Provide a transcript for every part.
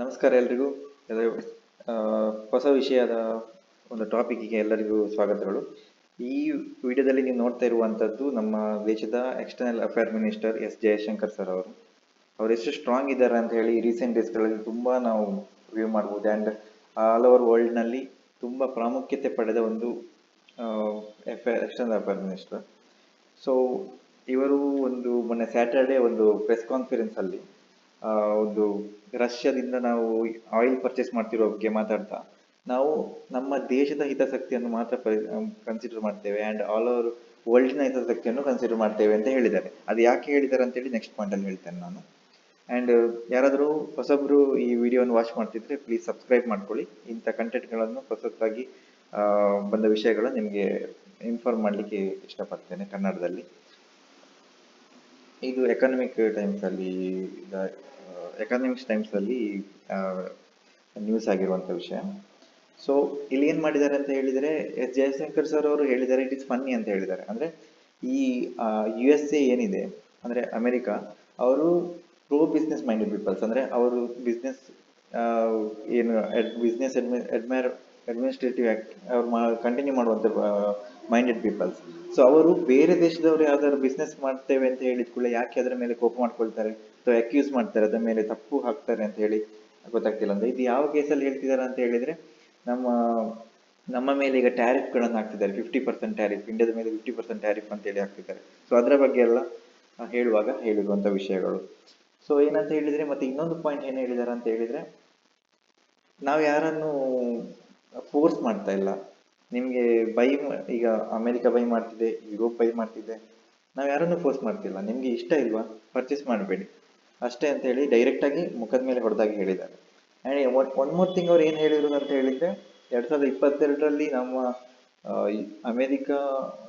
ನಮಸ್ಕಾರ ಎಲ್ರಿಗೂ. ಹೊಸ ವಿಷಯದ ಒಂದು ಟಾಪಿಕ್ಗೆ ಎಲ್ಲರಿಗೂ ಸ್ವಾಗತಗಳು. ಈ ವಿಡಿಯೋದಲ್ಲಿ ನೀವು ನೋಡ್ತಾ ಇರುವಂತದ್ದು ನಮ್ಮ ದೇಶದ external affair minister S. Jaishankar sir ಅವರು. ಅವರು ಎಷ್ಟು ಸ್ಟ್ರಾಂಗ್ ಇದ್ದಾರೆ ಅಂತ ಹೇಳಿ ರೀಸೆಂಟ್ ಡೇಸ್ಗಳಲ್ಲಿ ತುಂಬಾ ನಾವು ವ್ಯೂ ಮಾಡ್ಬೋದು. ಆ್ಯಂಡ್ ಆಲ್ ಓವರ್ ವರ್ಲ್ಡ್ನಲ್ಲಿ ತುಂಬಾ ಪ್ರಾಮುಖ್ಯತೆ ಪಡೆದ ಒಂದು ಎಕ್ಸ್ಟರ್ನಲ್ ಅಫೇರ್ ಮಿನಿಸ್ಟರ್ ಸೊ ಇವರು ಒಂದು ಮೊನ್ನೆ ಸ್ಯಾಟರ್ಡೆ ಒಂದು ಪ್ರೆಸ್ ಕಾನ್ಫರೆನ್ಸ್ ಅಲ್ಲಿ ಒಂದು ರಷ್ಯಾದಿಂದ ನಾವು ಆಯಿಲ್ ಪರ್ಚೇಸ್ ಮಾಡ್ತಿರೋ ಬಗ್ಗೆ ಮಾತಾಡ್ತಾ ನಾವು ನಮ್ಮ ದೇಶದ ಹಿತಾಸಕ್ತಿಯನ್ನು ಮಾತ್ರ ಕನ್ಸಿಡರ್ ಮಾಡ್ತೇವೆ ಅಂಡ್ ಆಲ್ ಓವರ್ ವರ್ಲ್ಡ್ನ ಹಿತಾಸಕ್ತಿಯನ್ನು ಕನ್ಸಿಡರ್ ಮಾಡ್ತೇವೆ ಅಂತ ಹೇಳಿದ್ದಾರೆ. ಅದು ಯಾಕೆ ಹೇಳಿದ್ದಾರೆ ಅಂತ ಹೇಳಿ ನೆಕ್ಸ್ಟ್ ಪಾಯಿಂಟ್ ಅಲ್ಲಿ ಹೇಳ್ತೇನೆ ನಾನು. ಅಂಡ್ ಯಾರಾದರೂ ಹೊಸಬ್ರು ಈ ವಿಡಿಯೋವನ್ನು ವಾಚ್ ಮಾಡ್ತಿದ್ರೆ ಪ್ಲೀಸ್ ಸಬ್ಸ್ಕ್ರೈಬ್ ಮಾಡ್ಕೊಳ್ಳಿ. ಇಂಥ ಕಂಟೆಂಟ್ಗಳನ್ನು ಆ, ಬಂದ ವಿಷಯಗಳು ನಿಮಗೆ ಇನ್ಫಾರ್ಮ್ ಮಾಡಲಿಕ್ಕೆ ಇಷ್ಟಪಡ್ತೇನೆ ಕನ್ನಡದಲ್ಲಿ. ಇದು ಎಕನಾಮಿಕ್ ಟೈಮ್ಸ್ ಅಲ್ಲಿ ಎಕನಾಮಿಕ್ಸ್ ಟೈಮ್ಸ್ ಅಲ್ಲಿ ನ್ಯೂಸ್ ಆಗಿರುವಂತ ವಿಷಯ. ಸೊ ಇಲ್ಲಿ ಏನ್ ಮಾಡಿದ್ದಾರೆ ಅಂತ ಹೇಳಿದ್ರೆ, ಎಸ್ ಜಯಶಂಕರ್ ಸರ್ ಅವರು ಹೇಳಿದ್ದಾರೆ ಇಟ್ ಇಸ್ ಫನ್ನಿ ಅಂತ ಹೇಳಿದ್ದಾರೆ. ಅಂದ್ರೆ, ಈ ಯು ಎಸ್ ಎ ಏನಿದೆ, ಅಂದ್ರೆ ಅಮೆರಿಕ, ಅವರು ಪ್ರೋ ಬಿಸ್ನೆಸ್ ಮೈಂಡೆಡ್ ಪೀಪಲ್ಸ್ ಅಂದ್ರೆ, ಅವರು ಬಿಸ್ನೆಸ್ ಏನು ಬಿಸ್ನೆಸ್ ಅಡ್ಮೈರ್ ಅಡ್ಮಿನಿಸ್ಟ್ರೇಟಿವ್ ಆಕ್ಟ್ ಅವ್ರು ಕಂಟಿನ್ಯೂ ಮಾಡುವಂತ ಮೈಂಡೆಡ್ ಪೀಪಲ್ಸ್ ಸೊ ಅವರು ಬೇರೆ ದೇಶದವರು ಯಾವ್ದಾದ್ರು ಬಿಸ್ನೆಸ್ ಮಾಡ್ತೇವೆ ಅಂತ ಹೇಳಿದ ಕೂಡ ಯಾಕೆ ಅದರ ಮೇಲೆ ಕೋಪ ಮಾಡ್ಕೊಳ್ತಾರೆ? ಅಥವಾ ಅಕ್ಯೂಸ್ ಮಾಡ್ತಾರೆ? ಅದರ ಮೇಲೆ ತಪ್ಪು ಹಾಕ್ತಾರೆ ಅಂತ ಹೇಳಿ ಗೊತ್ತಾಗ್ತಿಲ್ಲ ಅಂದ್ರೆ ಇದು ಯಾವ ಕೇಸಲ್ಲಿ ಹೇಳ್ತಿದ್ದಾರೆ ಅಂತ ಹೇಳಿದ್ರೆ ನಮ್ಮ ನಮ್ಮ ಮೇಲೆ ಈಗ ಟ್ಯಾರಿಫ್ಗಳನ್ನು ಹಾಕ್ತಿದ್ದಾರೆ. ಫಿಫ್ಟಿ ಪರ್ಸೆಂಟ್ ಟ್ಯಾರಿಫ್ ಇಂಡಿಯಾದ ಮೇಲೆ ಫಿಫ್ಟಿ ಪರ್ಸೆಂಟ್ ಟ್ಯಾರಿಫ್ ಅಂತ ಹೇಳಿ ಹಾಕ್ತಿದ್ದಾರೆ. ಸೊ ಅದರ ಬಗ್ಗೆ ಎಲ್ಲ ಹೇಳುವಾಗ ಹೇಳಿರುವಂತ ವಿಷಯಗಳು. ಸೊ ಏನಂತ ಹೇಳಿದ್ರೆ ಮತ್ತೆ ಇನ್ನೊಂದು ಪಾಯಿಂಟ್ ಏನು ಹೇಳಿದ್ದಾರೆ ಅಂತ ಹೇಳಿದ್ರೆ ನಾವು ಯಾರನ್ನು ಫೋರ್ಸ್ ಮಾಡ್ತಾ ಇಲ್ಲ. ನಿಮಗೆ ಬೈ ಈಗ ಅಮೆರಿಕ ಬೈ ಮಾಡ್ತಿದೆ, ಯುರೋಪ್ ಬೈ ಮಾಡ್ತಿದೆ, ನಾವು ಯಾರನ್ನು ಫೋರ್ಸ್ ಮಾಡ್ತಿಲ್ಲ. ನಿಮಗೆ ಇಷ್ಟ ಇಲ್ವಾ? ಪರ್ಚೇಸ್ ಮಾಡಬೇಡಿ. ಅಷ್ಟೇ ಅಂತ ಹೇಳಿ ಡೈರೆಕ್ಟ್ ಆಗಿ ಮುಖದ ಮೇಲೆ ಹೊಡೆದಾಗಿ ಹೇಳಿದ್ದಾರೆ. ಆ್ಯಂಡ್ ಒನ್ ಮೋರ್ ಥಿಂಗ್ ಅವ್ರು ಏನು ಹೇಳಿದ್ರು ಅಂತ ಹೇಳಿದ್ರೆ, ಎರಡು ಸಾವಿರದ ಇಪ್ಪತ್ತೆರಡರಲ್ಲಿ ನಮ್ಮ ಅಮೆರಿಕ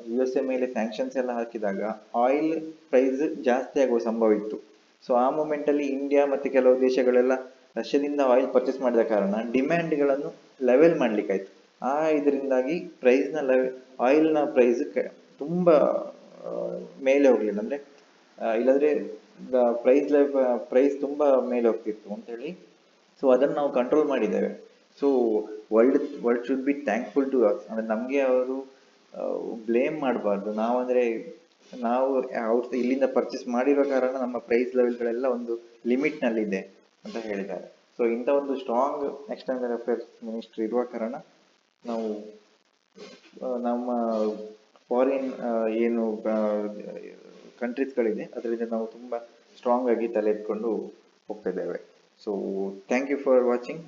ಯು ಎಸ್ ಎ ಮೇಲೆ ಸ್ಯಾಂಕ್ಷನ್ಸ್ ಎಲ್ಲ ಹಾಕಿದಾಗ ಆಯಿಲ್ ಪ್ರೈಸ್ ಜಾಸ್ತಿ ಆಗುವ ಸಂಭವ ಇತ್ತು. ಸೊ ಆ ಮೂಮೆಂಟಲ್ಲಿ ಇಂಡಿಯಾ ಮತ್ತೆ ಕೆಲವು ದೇಶಗಳೆಲ್ಲ ರಷ್ಯಾದಿಂದ ಆಯಿಲ್ ಪರ್ಚೇಸ್ ಮಾಡಿದ ಕಾರಣ ಡಿಮ್ಯಾಂಡ್ಗಳನ್ನು ಲೆವೆಲ್ ಮಾಡಲಿಕ್ಕಾಯ್ತು. ಆ ಇದರಿಂದಾಗಿ ಪ್ರೈಸ್ನ ನ ಲೆವೆಲ್ ಆಯಿಲ್ನ ಪ್ರೈಸ್ ತುಂಬಾ ಮೇಲೆ ಹೋಗ್ಲಿಲ್ಲ. ಅಂದ್ರೆ ಇಲ್ಲಾಂದರೆ ಪ್ರೈಸ್ ಪ್ರೈಸ್ ಪ್ರೈಸ್ ತುಂಬಾ ಮೇಲೆ ಹೋಗ್ತಿತ್ತು ಅಂತ ಹೇಳಿ. ಸೊ ಅದನ್ನು ನಾವು ಕಂಟ್ರೋಲ್ ಮಾಡಿದ್ದೇವೆ. So world world should be thankful to us ಅಂದ್ರೆ ನಮಗೆ ಅವರು ಬ್ಲೇಮ್ ಮಾಡಬಾರ್ದು. ನಾವಂದ್ರೆ, ನಾವು ಅವ್ರ ಇಲ್ಲಿಂದ ಪರ್ಚೇಸ್ ಮಾಡಿರೋ ಕಾರಣ ನಮ್ಮ ಪ್ರೈಸ್ ಲೆವೆಲ್ಗಳೆಲ್ಲ ಒಂದು ಲಿಮಿಟ್ನಲ್ಲಿದೆ ಅಂತ ಹೇಳಿದ್ದಾರೆ. ಸೊ ಇಂಥ ಒಂದು ಸ್ಟ್ರಾಂಗ್ ಎಕ್ಸ್ಟರ್ನಲ್ ಅಫೇರ್ಸ್ ಮಿನಿಸ್ಟ್ರಿ ಇರುವ ಕಾರಣ ನಾವು ನಮ್ಮ ಫಾರಿನ್ ಏನು ಕಂಟ್ರೀಸ್ಗಳಿದೆ ಅದರಿಂದ ನಾವು ತುಂಬ ಸ್ಟ್ರಾಂಗ್ ಆಗಿ ತಲೆ ಎತ್ಕೊಂಡು ಹೋಗ್ತಾ ಇದ್ದೇವೆ. So thank you for watching